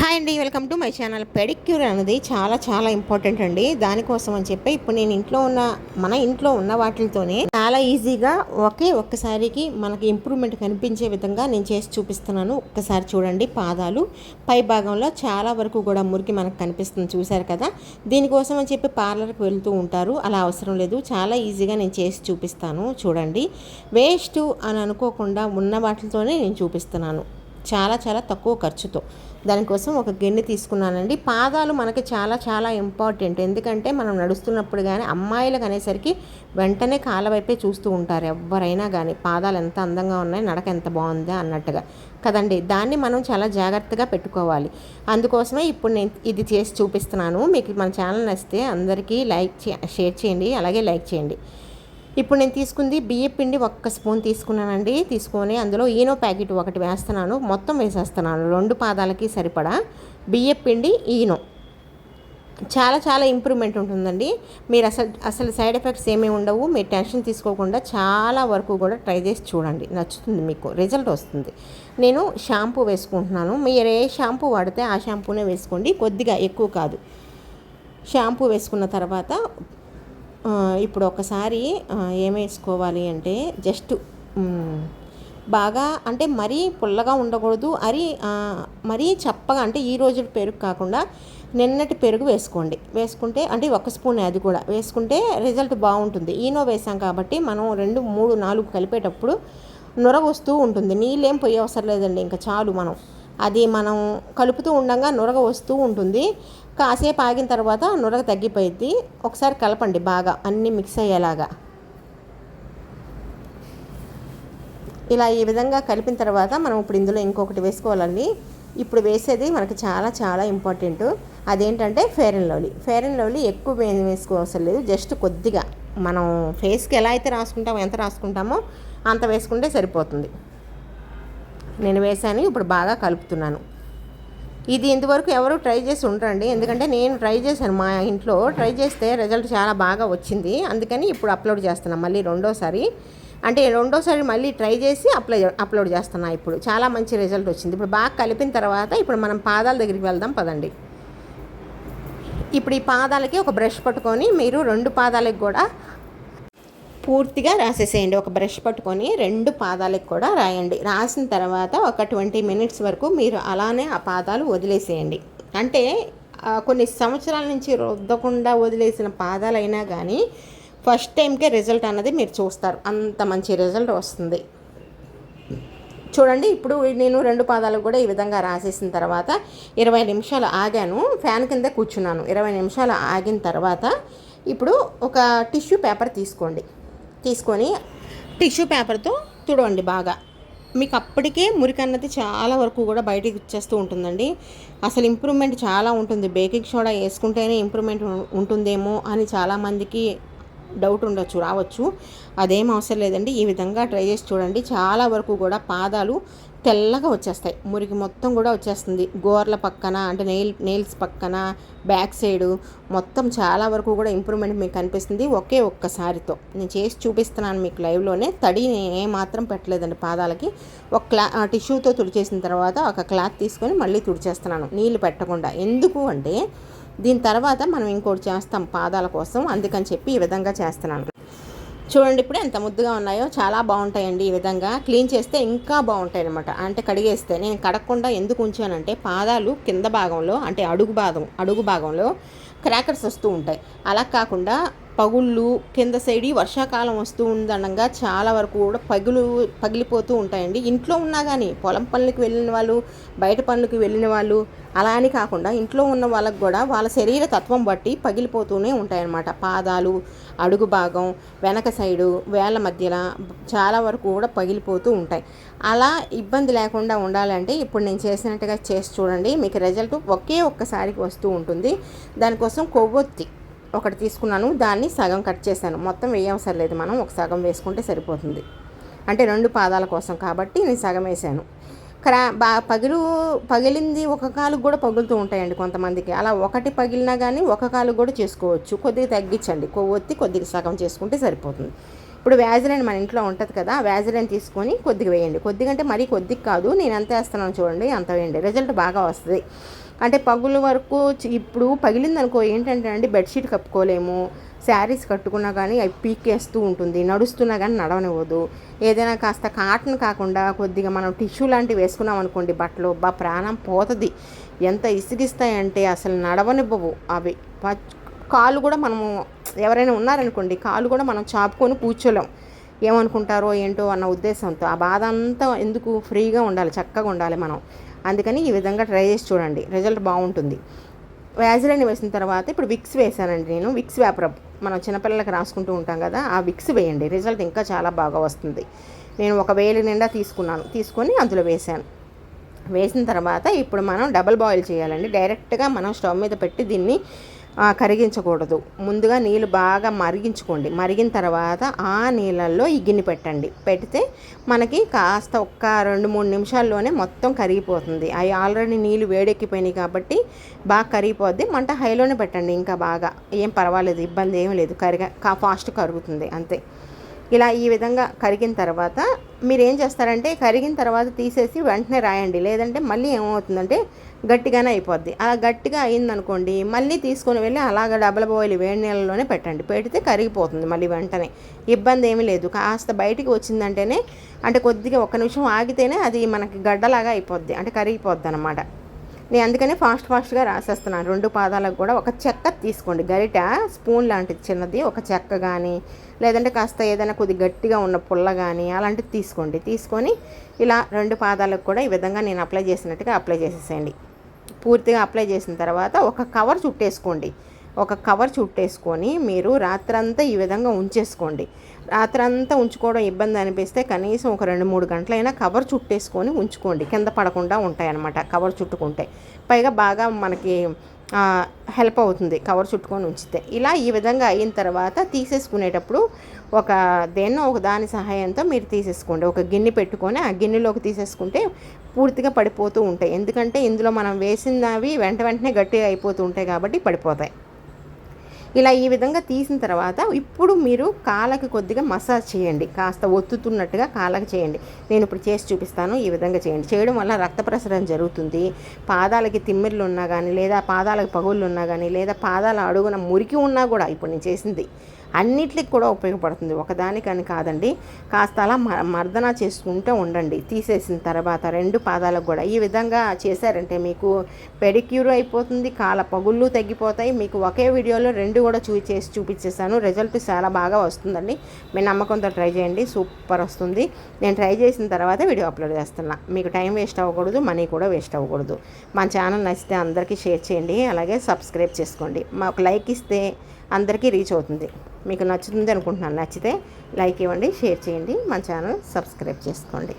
Hi అండి welcome to my channel. Pedicure అనేది చాలా చాలా ఇంపార్టెంట్ అండి. దానికోసం అని చెప్పి ఇప్పుడు నేను ఇంట్లో ఉన్న మన ఇంట్లో ఉన్న వాటితోనే చాలా ఈజీగా ఒకే ఒక్కసారికి మనకి ఇంప్రూవ్మెంట్ కనిపించే విధంగా నేను చేసి చూపిస్తున్నాను. ఒక్కసారి చూడండి పాదాలు. పై భాగంలో చాలా వరకు కూడా మురికి మనకు కనిపిస్తుంది చూశారు కదా. దీనికోసం అని చెప్పి పార్లర్కి వెళ్తూ ఉంటారు. అలా అవసరం లేదు. చాలా ఈజీగా నేను చేసి చూపిస్తాను. చూడండి. వేస్ట్ అని అనుకోకుండా ఉన్న వాటితోనే నేను చూపిస్తున్నాను. చాలా చాలా తక్కువ ఖర్చుతో. దానికోసం ఒక గిన్నె తీసుకున్నానండి. పాదాలు మనకి చాలా చాలా ఇంపార్టెంట్. ఎందుకంటే మనం నడుస్తున్నప్పుడు కానీ అమ్మాయిలకు అనేసరికి వెంటనే కాళ్ళ వైపే చూస్తూ ఉంటారు ఎవరైనా కానీ పాదాలు ఎంత అందంగా ఉన్నాయి నడక ఎంత బాగుందా అన్నట్టుగా. కదండి? దాన్ని మనం చాలా జాగ్రత్తగా పెట్టుకోవాలి. అందుకోసమే ఇప్పుడు నేను ఇది చేసి చూపిస్తున్నాను. మీకు మన ఛానల్ నచ్చితే అందరికీ లైక్ షేర్ చేయండి. అలాగే లైక్ చేయండి. ఇప్పుడు నేను తీసుకుంది బియ్యం పిండి ఒక్క స్పూన్ తీసుకున్నానండి. తీసుకొని అందులో ఈనో ప్యాకెట్ ఒకటి వేస్తున్నాను. మొత్తం వేసేస్తున్నాను. రెండు పాదాలకి సరిపడా బియ్యం పిండి ఈనో. చాలా చాలా ఇంప్రూవ్మెంట్ ఉంటుందండి. మీరు అసలు అసలు సైడ్ ఎఫెక్ట్స్ ఏమీ ఉండవు. మీరు టెన్షన్ తీసుకోకుండా చాలా వరకు కూడా ట్రై చేసి చూడండి. నచ్చుతుంది మీకు. రిజల్ట్ వస్తుంది. నేను షాంపూ వేసుకుంటున్నాను. మీరు ఏ షాంపూ వాడితే ఆ షాంపూనే వేసుకోండి. కొద్దిగా ఎక్కువ కాదు. షాంపూ వేసుకున్న తర్వాత ఇప్పుడు ఒకసారి ఏమేసుకోవాలి అంటే జస్ట్ బాగా అంటే మరీ పుల్లగా ఉండకూడదు. అరి మరీ చప్పగా అంటే ఈ రోజు పెరుగు కాకుండా నిన్నటి పెరుగు వేసుకోండి. వేసుకుంటే అంటే ఒక స్పూన్ అది కూడా వేసుకుంటే రిజల్ట్ బాగుంటుంది. ఈనో వేసాం కాబట్టి మనం రెండు మూడు నాలుగు కలిపేటప్పుడు నొర వస్తూ ఉంటుంది. నీళ్ళేం పోయే అవసరం లేదండి. ఇంకా చాలు మనం. అది మనం కలుపుతూ ఉండగా నురగ వస్తూ ఉంటుంది. కాసేపు ఆగిన తర్వాత నురగ తగ్గిపోయింది. ఒకసారి కలపండి బాగా అన్నీ మిక్స్ అయ్యేలాగా. ఇలా ఈ విధంగా కలిపిన తర్వాత మనం ఇప్పుడు ఇందులో ఇంకొకటి వేసుకోవాలండి. ఇప్పుడు వేసేది మనకి చాలా చాలా ఇంపార్టెంట్. అదేంటంటే Fair and Lovely. Fair and Lovely ఎక్కువ వేసుకోవసరం లేదు. జస్ట్ కొద్దిగా మనం ఫేస్కి ఎలా అయితే రాసుకుంటామో ఎంత రాసుకుంటామో అంత వేసుకుంటే సరిపోతుంది. నేను వేసాను ఇప్పుడు బాగా కలుపుతున్నాను. ఇది ఇంతవరకు ఎవరు ట్రై చేసి ఉండరండి. ఎందుకంటే నేను ట్రై చేశాను మా ఇంట్లో. ట్రై చేస్తే రిజల్ట్ చాలా బాగా వచ్చింది. అందుకని ఇప్పుడు అప్లోడ్ చేస్తున్నాను మళ్ళీ రెండోసారి. అంటే రెండోసారి మళ్ళీ ట్రై చేసి అప్లై అప్లోడ్ చేస్తున్నా ఇప్పుడు. చాలా మంచి రిజల్ట్ వచ్చింది. ఇప్పుడు బాగా కలిపిన తర్వాత ఇప్పుడు మనం పాదాల దగ్గరికి వెళ్దాం పదండి. ఇప్పుడు ఈ పాదాలకి ఒక బ్రష్ పట్టుకొని మీరు రెండు పాదాలకు కూడా పూర్తిగా రాసేసేయండి. ఒక బ్రష్ పట్టుకొని రెండు పాదాలకు కూడా రాయండి. రాసిన తర్వాత ఒక ట్వంటీ మినిట్స్ వరకు మీరు అలానే ఆ పాదాలు వదిలేసేయండి. అంటే కొన్ని సంవత్సరాల నుంచి రుద్దకుండా వదిలేసిన పాదాలైనా కానీ ఫస్ట్ టైంకే రిజల్ట్ అన్నది మీరు చూస్తారు. అంత మంచి రిజల్ట్ వస్తుంది. చూడండి ఇప్పుడు నేను రెండు పాదాలు కూడా ఈ విధంగా రాసేసిన తర్వాత ఇరవై నిమిషాలు ఆగాను. ఫ్యాన్ కింద కూర్చున్నాను. ఇరవై నిమిషాలు ఆగిన తర్వాత ఇప్పుడు ఒక టిష్యూ పేపర్ తీసుకోండి. తీసుకొని టిష్యూ పేపర్తో తుడవండి బాగా. మీకు అప్పటికే మురికి అన్నది చాలా వరకు కూడా బయటికి వచ్చేస్తూ ఉంటుందండి. అసలు ఇంప్రూవ్మెంట్ చాలా ఉంటుంది. బేకింగ్ సోడా వేసుకుంటేనే ఇంప్రూవ్మెంట్ ఉంటుందేమో అని చాలామందికి డౌట్ ఉండొచ్చు రావచ్చు. అదేం అవసరం లేదండి. ఈ విధంగా ట్రై చేసి చూడండి. చాలా వరకు కూడా పాదాలు తెల్లగా వచ్చేస్తాయి. మురికి మొత్తం కూడా వచ్చేస్తుంది. గోర్ల పక్కన అంటే నెయిల్ నెయిల్స్ పక్కన బ్యాక్ సైడ్ మొత్తం చాలా వరకు కూడా ఇంప్రూవ్మెంట్ మీకు కనిపిస్తుంది ఒకే ఒక్కసారితో. నేను చేసి చూపిస్తున్నాను మీకు లైవ్లోనే. తడి ఏమాత్రం పెట్టలేదండి పాదాలకి. ఒక క్లా టిష్యూతో తుడిచేసిన తర్వాత ఒక క్లాత్ తీసుకొని మళ్ళీ తుడిచేస్తున్నాను. నీళ్ళు పెట్టకుండా. ఎందుకు అంటే దీని తర్వాత మనం ఇంకోటి చేస్తాం పాదాల కోసం. అందుకని చెప్పి ఈ విధంగా చేస్తున్నాను. చూడండి ఇప్పుడు ఎంత ముద్దుగా ఉన్నాయో. చాలా బాగుంటాయండి ఈ విధంగా. క్లీన్ చేస్తే ఇంకా బాగుంటాయి అనమాట అంటే కడిగేస్తే నేను కడగకుండా ఎందుకు ఉంచానంటే పాదాలు కింద భాగంలో అంటే అడుగు భాగం అడుగు భాగంలో క్రాకర్స్ వస్తూ ఉంటాయి. అలా కాకుండా పగుళ్ళు కింద సైడ్ వర్షాకాలం వస్తూ ఉందనగా చాలా వరకు కూడా పగులు పగిలిపోతూ ఉంటాయండి. ఇంట్లో ఉన్నా కానీ పొలం పనులకి వెళ్ళిన వాళ్ళు బయట పనులకు వెళ్ళిన వాళ్ళు అలా అని కాకుండా ఇంట్లో ఉన్న వాళ్ళకు కూడా వాళ్ళ శరీర తత్వం బట్టి పగిలిపోతూనే ఉంటాయన్నమాట. పాదాలు అడుగు భాగం వెనక సైడు వేళ్ళ మధ్యలో చాలా వరకు కూడా పగిలిపోతూ ఉంటాయి. అలా ఇబ్బంది లేకుండా ఉండాలంటే ఇప్పుడు నేను చేసినట్టుగా చేసి చూడండి. మీకు రిజల్ట్ ఒకే ఒక్కసారికి వస్తూ ఉంటుంది. దానికోసం కొవ్వొత్తి. ఒకటి తీసుకున్నాను దాన్ని సగం కట్ చేశాను. మొత్తం వేయవసరం లేదు మనం ఒక సగం వేసుకుంటే సరిపోతుంది. అంటే రెండు పాదాల కోసం కాబట్టి నేను సగం వేసాను. క్రా బా పగిలు పగిలింది ఒక కాలు కూడా పగులుతూ ఉంటాయండి కొంతమందికి. అలా ఒకటి పగిలినా కానీ ఒక కాలు కూడా చేసుకోవచ్చు. కొద్దిగా తగ్గించండి. కొవ్వొత్తి కొద్దిగా సగం చేసుకుంటే సరిపోతుంది. ఇప్పుడు వ్యాజిలైన్ మన ఇంట్లో ఉంటుంది కదా వ్యాజిలైన్ తీసుకొని కొద్దిగా వేయండి. కొద్దిగా అంటే మరీ కొద్దిగా కాదు నేను ఎంత వేస్తున్నాను చూడండి అంత వేయండి. రిజల్ట్ బాగా వస్తుంది. అంటే పగులు వరకు ఇప్పుడు పగిలిందనుకో ఏంటంటే అండి బెడ్షీట్ కప్పుకోలేము. శారీస్ కట్టుకున్నా కానీ అవి పీకేస్తూ ఉంటుంది. నడుస్తున్నా కానీ నడవనివ్వదు. ఏదైనా కాస్త కాటన్ కాకుండా కొద్దిగా మనం టిష్యూ లాంటివి వేసుకున్నాం అనుకోండి బట్టలు బా ప్రాణం పోతుంది. ఎంత ఇసిగిస్తాయంటే అసలు నడవనివ్వవు అవి. కాలు కూడా మనము ఎవరైనా ఉన్నారనుకోండి కాలు కూడా మనం చాపుకొని కూర్చోలేం. ఏమనుకుంటారో ఏంటో అన్న ఉద్దేశంతో ఆ బాధ అంతా ఎందుకు ఫ్రీగా ఉండాలి చక్కగా ఉండాలి మనం. అందుకని ఈ విధంగా ట్రై చేసి చూడండి. రిజల్ట్ బాగుంటుంది. వ్యాజిలైన్ వేసిన తర్వాత ఇప్పుడు విక్స్ వేసానండి నేను. విక్స్ వేపర్ మనం చిన్నపిల్లలకి రాసుకుంటూ ఉంటాం కదా ఆ విక్స్ వేయండి. రిజల్ట్ ఇంకా చాలా బాగా వస్తుంది. నేను ఒక వేలు నిండా తీసుకున్నాను. తీసుకొని అందులో వేసాను వేసిన తర్వాత ఇప్పుడు మనం డబల్ బాయిల్ చేయాలండి. డైరెక్ట్గా మనం స్టవ్ మీద పెట్టి దీన్ని కరిగించకూడదు. ముందుగా నీళ్ళు బాగా మరిగించుకోండి. మరిగిన తర్వాత ఆ నీళ్ళల్లో ఈ గిన్నె పెట్టండి. పెడితే మనకి కాస్త ఒక్క రెండు మూడు నిమిషాల్లోనే మొత్తం కరిగిపోతుంది. అవి ఆల్రెడీ నీళ్ళు వేడెక్కిపోయినాయి కాబట్టి బాగా కరిగిపోద్ది. మంట హైలోనే పెట్టండి ఇంకా బాగా. ఏం పర్వాలేదు ఇబ్బంది ఏం లేదు. కరిగా కా ఫాస్ట్ కరుగుతుంది అంతే. ఇలా ఈ విధంగా కరిగిన తర్వాత మీరు ఏం చేస్తారంటే కరిగిన తర్వాత తీసేసి వెంటనే రాయండి. లేదంటే మళ్ళీ ఏమవుతుందంటే గట్టిగానే అయిపోద్ది. అలా గట్టిగా అయిందనుకోండి మళ్ళీ తీసుకొని వెళ్ళి అలాగ డబల్ బాయిల్ వేడి నీళ్ళలోనే పెట్టండి. పెడితే కరిగిపోతుంది మళ్ళీ వెంటనే. ఇబ్బంది ఏమీ లేదు. కాస్త బయటికి వచ్చిందంటేనే అంటే కొద్దిగా ఒక్క నిమిషం ఆగితేనే అది మనకి గడ్డలాగా అయిపోద్ది. అంటే కరిగిపోద్ది అనమాట నేను అందుకనే ఫాస్ట్ ఫాస్ట్గా రాసేస్తున్నాను. రెండు పాదాలకు కూడా ఒక చెక్క తీసుకోండి. గరిట స్పూన్ లాంటిది చిన్నది ఒక చెక్క కానీ లేదంటే కాస్త ఏదైనా కొద్ది గట్టిగా ఉన్న పుల్ల కానీ అలాంటిది తీసుకోండి. తీసుకొని ఇలా రెండు పాదాలకు కూడా ఈ విధంగా నేను అప్లై చేసినట్టుగా అప్లై చేసేసేయండి. పూర్తిగా అప్లై చేసిన తర్వాత ఒక కవర్ చుట్టేసుకోండి. ఒక కవర్ చుట్టేసుకొని మీరు రాత్రంతా ఈ విధంగా ఉంచేసుకోండి. రాత్రంతా ఉంచుకోవడం ఇబ్బంది అనిపిస్తే కనీసం ఒక రెండు మూడు గంటలైనా కవర్ చుట్టేసుకొని ఉంచుకోండి. కింద పడకుండా ఉంటాయి అన్నమాట కవర్ చుట్టుకుంటే. పైగా బాగా మనకి హెల్ప్ అవుతుంది కవర్ చుట్టుకొని ఉంచితే. ఇలా ఈ విధంగా అయిన తర్వాత తీసేసుకునేటప్పుడు ఒక దేన్నో ఒక దాని సహాయంతో మీరు తీసేసుకోండి. ఒక గిన్నె పెట్టుకొని ఆ గిన్నెలోకి తీసేసుకుంటే పూర్తిగా పడిపోతూ ఉంటాయి. ఎందుకంటే ఇందులో మనం వేసినవి వెంట వెంటనే గట్టిగా అయిపోతూ ఉంటాయి కాబట్టి పడిపోతాయి. ఇలా ఈ విధంగా తీసిన తర్వాత ఇప్పుడు మీరు కాళ్ళకి కొద్దిగా మసాజ్ చేయండి. కాస్త ఒత్తుతున్నట్టుగా కాళ్ళకి చేయండి. నేను ఇప్పుడు చేసి చూపిస్తాను ఈ విధంగా చేయండి. చేయడం వల్ల రక్త ప్రసరణ జరుగుతుంది. పాదాలకి తిమ్మిర్లు ఉన్నా కానీ లేదా పాదాలకు పగుళ్ళు ఉన్నా కానీ లేదా పాదాల అడుగున మురికి ఉన్నా కూడా ఇప్పుడు నేను చేసింది. అన్నిటికి కూడా ఉపయోగపడుతుంది. ఒకదానికని కాదండి. కాస్త అలా మ- మర్దన చేసుకుంటూ ఉండండి. తీసేసిన తర్వాత రెండు పాదాలకు కూడా. ఈ విధంగా చేశారంటే మీకు పెడిక్యూర్ అయిపోతుంది కాళ్ళ పగుళ్ళు తగ్గిపోతాయి. మీకు ఒకే వీడియోలో రెండు కూడా చూ చేసి చూపించేసాను రిజల్ట్ చాలా బాగా వస్తుందండి. మీ నమ్మకంతో ట్రై చేయండి. సూపర్ వస్తుంది. నేను ట్రై చేసిన తర్వాత వీడియో అప్లోడ్ చేస్తున్నా. మీకు టైం వేస్ట్ అవ్వకూడదు మనీ కూడా వేస్ట్ అవ్వకూడదు. మా ఛానల్ నచ్చితే అందరికీ షేర్ చేయండి. అలాగే సబ్స్క్రైబ్ చేసుకోండి. మాకు లైక్ ఇస్తే అందరికీ రీచ్ అవుతుంది. మీకు నచ్చుతుంది అనుకుంటున్నాను. నచ్చితే లైక్ ఇవ్వండి షేర్ చేయండి. మన ఛానల్ సబ్స్క్రైబ్ చేసుకోండి.